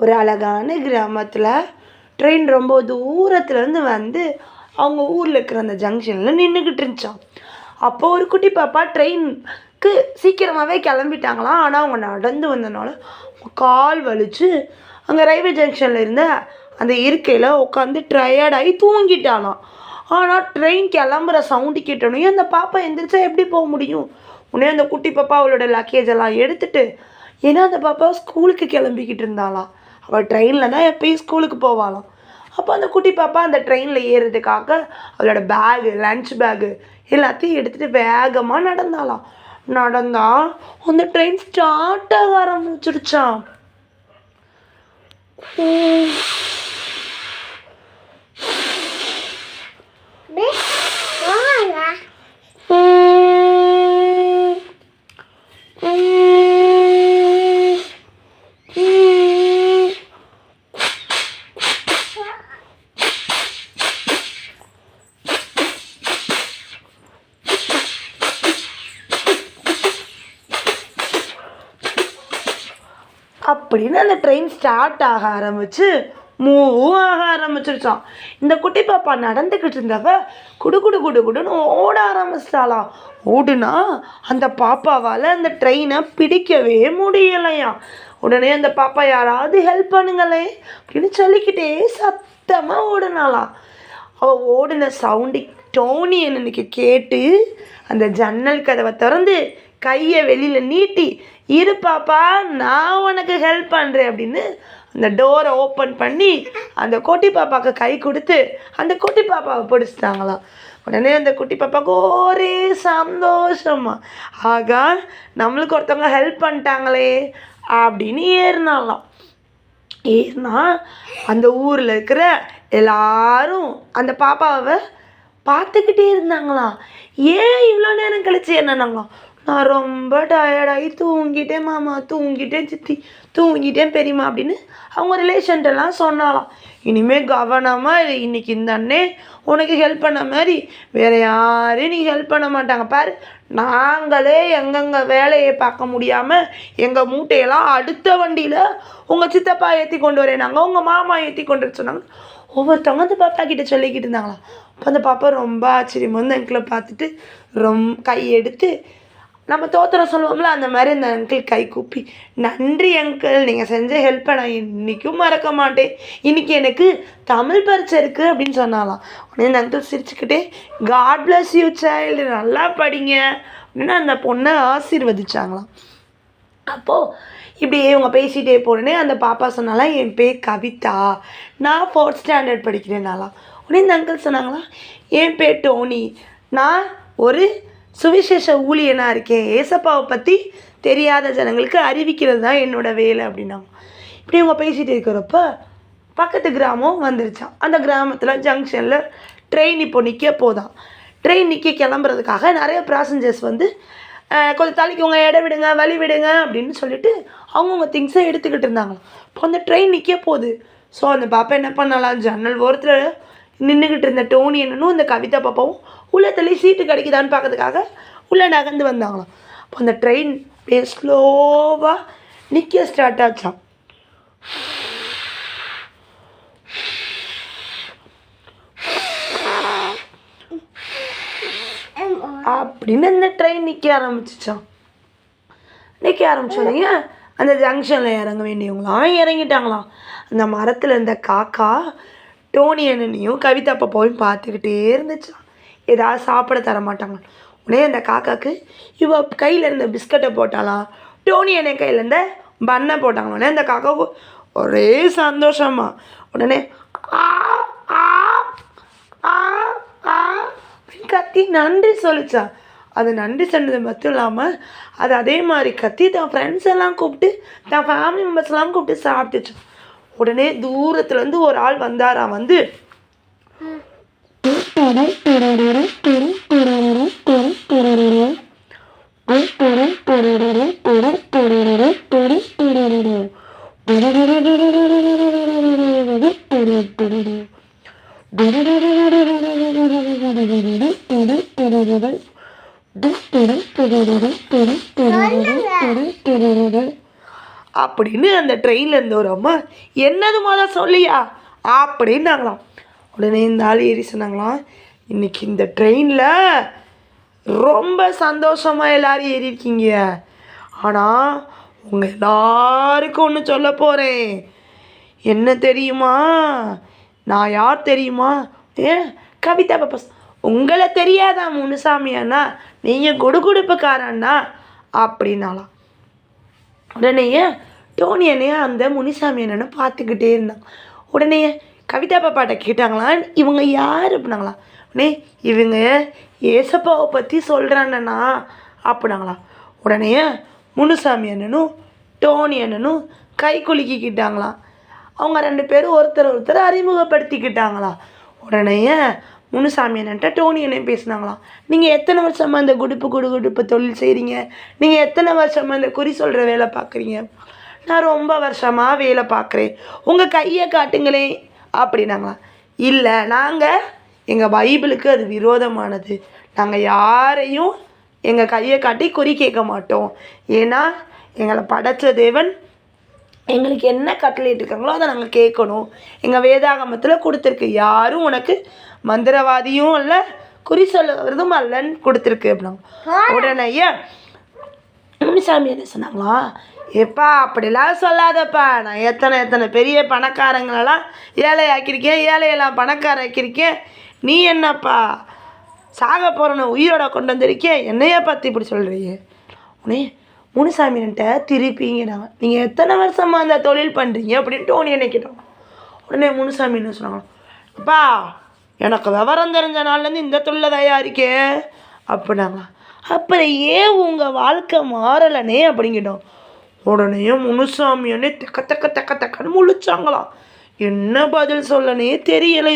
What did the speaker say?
ஒரு அழகான கிராமத்தில் ட்ரெயின் ரொம்ப தூரத்துலேருந்து வந்து அவங்க ஊரில் இருக்கிற அந்த ஜங்ஷனில் நின்றுக்கிட்டு இருந்துச்சான் அப்போது ஒரு குட்டி பாப்பா ட்ரெயினுக்கு சீக்கிரமாகவே கிளம்பிட்டாங்களாம். ஆனால் அவங்க நடந்து வந்தனால கால் வலிச்சு அங்கே ரயில்வே ஜங்ஷனில் இருந்த அந்த இருக்கையில் உட்காந்து டயர்டாகி தூங்கிட்டாலாம் ஆனால் ட்ரெயின் கிளம்புற சவுண்டு கேட்டோன்னே அந்த பாப்பா எந்திரிச்சா எப்படி போக முடியும்? உடனே அந்த குட்டி பாப்பா அவளோட லக்கேஜ் எல்லாம் எடுத்துட்டு ஏன்னா அந்த பாப்பா ஸ்கூலுக்கு கிளம்பிக்கிட்டு இருந்தாளாம். அவள் ட்ரெயினில் தான் எப்பயும் ஸ்கூலுக்கு போவாளாம். அப்போ அந்த குட்டி பாப்பா அந்த ட்ரெயினில் ஏறுறதுக்காக அவளோட பேகு லன்ச் பேகு எல்லாத்தையும் எடுத்துகிட்டு வேகமாக நடந்தாளாம் நடந்தா அந்த ட்ரெயின் ஸ்டார்ட் ஆக ஆரம்பிச்சிருச்சான் அப்படின்னு அந்த ட்ரெயின் ஸ்டார்ட் ஆக ஆரம்பிச்சு மூவும் ஆக ஆரம்பிச்சிருச்சான் இந்த குட்டி பாப்பா நடந்துக்கிட்டு இருந்தவ குடு குடு குடு குடுன்னு ஓட ஆரம்பிச்சிட்டாளாம். ஓடுனா அந்த பாப்பாவால் அந்த ட்ரெயினை பிடிக்கவே முடியலையாம். உடனே அந்த பாப்பா யாராவது ஹெல்ப் பண்ணுங்களே அப்படின்னு சொல்லிக்கிட்டே சத்தமாக ஓடுனாளாம். அவள் ஓடின சவுண்டு டோனி எனக்கு கேட்டு அந்த ஜன்னல் கதவை திறந்து கையை வெளியில் நீட்டி இரு பாப்பா நான் உனக்கு ஹெல்ப் பண்ணுறேன் அப்படின்னு அந்த டோரை ஓப்பன் பண்ணி அந்த குட்டி பாப்பாவுக்கு கை கொடுத்து அந்த குட்டி பாப்பாவை பிடிச்சிட்டாங்களாம். உடனே அந்த குட்டி பாப்பாவுக்கு ஒரே சந்தோஷமா ஆகா நம்மளுக்கு ஒருத்தவங்க ஹெல்ப் பண்ணிட்டாங்களே அப்படின்னு ஏறினாலாம் ஏன்னா அந்த ஊரில் இருக்கிற எல்லாரும் அந்த பாப்பாவை பார்த்துக்கிட்டே இருந்தாங்களாம். ஏன் இவ்வளோ நேரம் கழிச்சு? என்னன்னாங்களாம். நான் ரொம்ப டயர்டாகி தூங்கிட்டேன் மாமா. தூங்கிட்டேன் சித்தி. தூங்கிட்டேன் பெரியம்மா அப்படின்னு அவங்க ரிலேஷன்ட்டெல்லாம் சொன்னாலாம். இனிமேல் கவனமாக இன்றைக்கி இந்த அண்ணே உனக்கு ஹெல்ப் பண்ண மாதிரி வேறு யாரையும் நீ ஹெல்ப் பண்ண மாட்டாங்க. பாரு நாங்களே எங்கெங்கே வேலையை பார்க்க முடியாமல் எங்கள் மூட்டையெல்லாம் அடுத்த வண்டியில் உங்கள் சித்தப்பா ஏற்றி கொண்டு வரேனாங்க உங்கள் மாமா ஏற்றி கொண்டு வர சொன்னாங்க. ஒவ்வொருத்தவங்க அந்த பாப்பா கிட்ட சொல்லிக்கிட்டு இருந்தாங்களாம். அப்போ அந்த பாப்பா ரொம்ப ஆச்சரியமாக வந்து எங்களை பார்த்துட்டு ரொம் கையெடுத்து நம்ம தோத்திரம் சொல்லுவோம்ல அந்த மாதிரி அந்த அங்கிள் கை கூப்பி நன்றி அங்கிள் நீங்கள் செஞ்ச ஹெல்ப்பை நான் இன்றைக்கும் மறக்க மாட்டேன். இன்னைக்கு எனக்கு தமிழ் பரிச்சை இருக்குது அப்படின்னு சொன்னாலாம் உடனே அந்த அங்கிள் சிரிச்சுக்கிட்டே காட் பிளஸ் யூ சைல்டு நல்லா படிங்க. அப்படின்னு அந்த பொண்ணை ஆசீர்வதிச்சாங்களாம். அப்போது இப்படி இவங்க பேசிகிட்டே போனோடனே அந்த பாப்பா சொன்னாலாம் என் பேர் கவிதா. நான் ஃபோர்த் ஸ்டாண்டர்ட் படிக்கிறேனாலாம் உடனே இந்த அங்கிள் சொன்னாங்களா என் பேர் டோனி. நான் ஒரு சுவிசேஷ ஊழியனாக இருக்கேன். ஏசப்பாவை பற்றி தெரியாத ஜனங்களுக்கு அறிவிக்கிறது தான் என்னோடய வேலை அப்படின்னாங்க. இப்படி இவங்க பேசிகிட்டு இருக்கிறப்ப பக்கத்து கிராமம் வந்துருச்சான் அந்த கிராமத்தில் ஜங்ஷனில் ட்ரெயின் இப்போ நிற்க போதான் ட்ரெயின் நிற்க கிளம்புறதுக்காக நிறைய பேசஞ்சர்ஸ் வந்து கொஞ்சம் தலைக்குவங்க இடம் விடுங்க வழி விடுங்க அப்படின்னு சொல்லிட்டு அவங்கவுங்க திங்ஸை எடுத்துக்கிட்டு இருந்தாங்க. இப்போ அந்த ட்ரெயின் நிற்க போகுது. ஸோ அந்த பாப்பா என்ன பண்ணலாம் ஜன்னல் ஓரத்தில் நின்றுக்கிட்டு இருந்த டோனி என்னனும் இந்த கவிதா பாப்பாவும் உள்ளே தள்ளி சீட்டு கிடைக்குதான்னு பார்க்கறதுக்காக உள்ளே நகர்ந்து வந்தாங்களாம். அப்போ அந்த ட்ரெயின் அப்படியே ஸ்லோவாக நிற்க ஸ்டார்ட் ஆச்சான் அப்படின்னு அந்த ட்ரெயின் நிற்க ஆரம்பிச்சிச்சான் நிற்க ஆரம்பிச்சோடனே அந்த ஜங்ஷனில் இறங்க வேண்டியவங்களாம் இறங்கிட்டாங்களாம். அந்த மரத்தில் இருந்த காக்கா டோனி அண்ணனையும் கவிதா பாப்பாவையும் பார்த்துக்கிட்டே இருந்துச்சான் ஏதாவது சாப்பிட தர மாட்டாங்க. உடனே அந்த காக்காக்கு இவ கையில் இருந்த பிஸ்கட்டை போட்டாலாம் டோனி அண்ணன் கையில் இருந்த பண்ணை போட்டாங்க. உடனே அந்த காக்காவுக்கு ஒரே சந்தோஷமா. உடனே ஆ ஆ ஆ ஆ கத்தி நன்றி சொல்லிச்சான் அது நன்றி சொன்னது மட்டும் இல்லாமல் அது அதே மாதிரி கத்தி தன் ஃப்ரெண்ட்ஸ் எல்லாம் கூப்பிட்டு தன் ஃபேமிலி மெம்பர்ஸ் எல்லாம் கூப்பிட்டு சாப்பிட்டுச்சான் உடனே தூரத்துல இருந்து ஒரு ஆள் வந்தாராம் வந்து? சொல்லுங்க. அப்படின்னு அந்த ட்ரெயினில் இருந்த ஒரு அம்மா என்னது முத சொல்லியா அப்படின்னாங்களாம் உடனே இந்த ஆள் ஏறி சொன்னாங்களாம் இன்றைக்கி இந்த ட்ரெயினில் ரொம்ப சந்தோஷமாக எல்லோரும் ஏறியிருக்கீங்க. ஆனால் உங்கள் எல்லாருக்கும் ஒன்று சொல்ல போகிறேன் என்ன தெரியுமா? நான் யார் தெரியுமா? ஏ கவிதா பப்பஸ் உங்களை தெரியாதா முனுசாமி அண்ணா நீங்கள் குடுகுடுப்புக்காரண்ணா அப்படின்னாலாம் உடனேயே டோனி அந்த முனிசாமி அண்ணனை பார்த்துக்கிட்டே இருந்தான். உடனே கவிதா பாப்பாட்ட கேட்டாங்களா இவங்க யார் அப்படின்னாங்களா உடனே இவங்க ஏசப்பாவை பற்றி சொல்கிறாண்ணா அப்படின்னாங்களா உடனே முனுசாமி அண்ணனும் டோனி அண்ணனும் கை குலுக்கிக்கிட்டாங்களாம். அவங்க ரெண்டு பேரும் ஒருத்தர் ஒருத்தர் அறிமுகப்படுத்திக்கிட்டாங்களா உடனே முனுசாமி என்னன்ட்ட டோனி என்ன பேசினாங்களாம். நீங்கள் எத்தனை வருஷமாக இந்த குடுப்பு குடு குடுப்பு தொழில் செய்கிறீங்க நீங்கள் எத்தனை வருஷமாக இந்த குறி சொல்கிற வேலை பார்க்குறீங்க நான் ரொம்ப வருஷமாக வேலை பார்க்குறேன் உங்கள் கையை காட்டுங்களேன் அப்படின்னாங்களாம். இல்லை நாங்கள் எங்கள் பைபிளுக்கு அது விரோதமானது. நாங்கள் யாரையும் எங்கள் கையை காட்டி குறி கேட்க மாட்டோம். ஏன்னா எங்களை படைச்ச தேவன் எங்களுக்கு என்ன கட்டளையிட்டிருக்காங்களோ அதை நாங்கள் கேட்கணும். எங்கள் வேதாகமத்தில் கொடுத்துருக்கு. யாரும் உனக்கு மந்திரவாதியும் அல்ல குறி சொல்லுறதும் அல்லன்னு கொடுத்துருக்கு அப்படின்னாங்க. உடனேயே முனிசாமி என்ன சொன்னாங்களா? எப்பா அப்படிலாம் சொல்லாதப்பா. நான் எத்தனை எத்தனை பெரிய பணக்காரங்களெல்லாம் ஏழை ஆக்கியிருக்கேன் ஏழையெல்லாம் பணக்கார ஆக்கியிருக்கேன் நீ என்னப்பா? சாக போகிறன உயிரோட கொண்டு வந்திருக்கேன் என்னைய பற்றி இப்படி சொல்கிறீங்க உடனே முனுசாமின்ட்ட திருப்பிங்கிறாங்க நீங்கள் எத்தனை வருஷமாக அந்த தொழில் பண்ணுறீங்க அப்படின்ட்டு டோனி என்ன கேட்டாங்க உடனே முனுசாமி என்ன சொன்னாங்க அப்பா எனக்கு விவரம் தெரிஞ்ச நாள்லேருந்து இந்த தொழிலை தயாரிக்கே அப்படின்னாங்க. அப்புறம் ஏன் உங்கள் வாழ்க்கை மாறலனே? அப்படிங்கிட்டோம் உடனே முனுசாமி அண்ணே தக்க தக்க தக்க தக்கன்னு முழிச்சாங்களாம். என்ன பதில் சொல்லனே தெரியலை